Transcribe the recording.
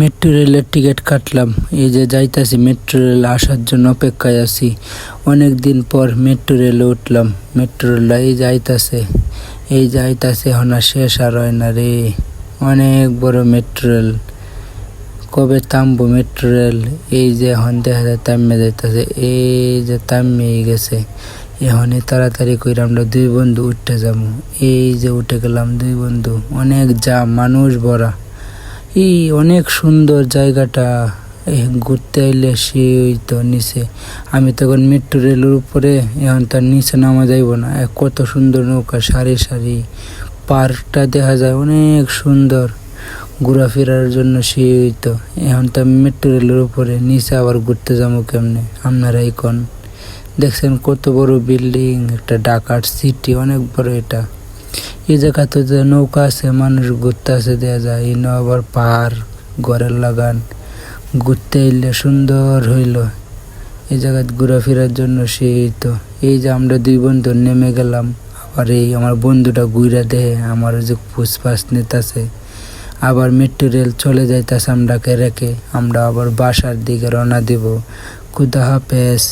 Metro রেলের ticket কাটলাম। এই যে যাইতাছি, মেট্রো রেল আসার জন্য অপেক্ষায় আছি। অনেক দিন পর মেট্রো রেলে উঠলাম। মেট্রো রেল এই যাইতাছে এই যাইতাছে হনা শেষ আর হয় না রে। অনেক বড় মেট্রো রেল। কবে থামবো মেট্রো রেল? এই যে এখন দেখা যায় তামিয়ে যাইতাছে, এই যে তামিয়ে গেছে। এখনই তাড়াতাড়ি করে আমরা দুই বন্ধু উঠতে যাব। এই যে উঠে গেলাম দুই বন্ধু। অনেক যা মানুষ ভরা। এই অনেক সুন্দর জায়গাটা। ঘুরতে আইলে সেই তো নিচে। আমি তখন মেট্রো রেলের উপরে, এখন তার নিচে নামা যাইব না। কত সুন্দর নৌকা, সারি সারি। পার্কটা দেখা যায় অনেক সুন্দর। ঘোরাফেরার জন্য সেই তো। এখন তো আমি মেট্রো রেলের উপরে, নিচে আবার ঘুরতে যাব কেমনে? আপনারাই কোন দেখছেন কত বড় বিল্ডিং, একটা ডাকার সিটি অনেক বড় এটা। এই জায়গাতে যে নৌকা আছে, মানুষ ঘুরতে আসে দেওয়া যায়। এই আবার পাহাড়, ঘরের লাগান। ঘুরতে এলে সুন্দর হইল। এই জায়গায় ঘোরাফেরার জন্য সেই তো। এই যে আমরা দুই বন্ধু নেমে গেলাম, আবার এই আমার বন্ধুটা ঘুরা দেহে আমার যে ফুসফাস নিতেছে। আবার মেট্রো রেল চলে যাইতেছে আমরাকে রেখে, আমরা আবার বাসার দিকে রওনা দিব। খুদা হাফেজ।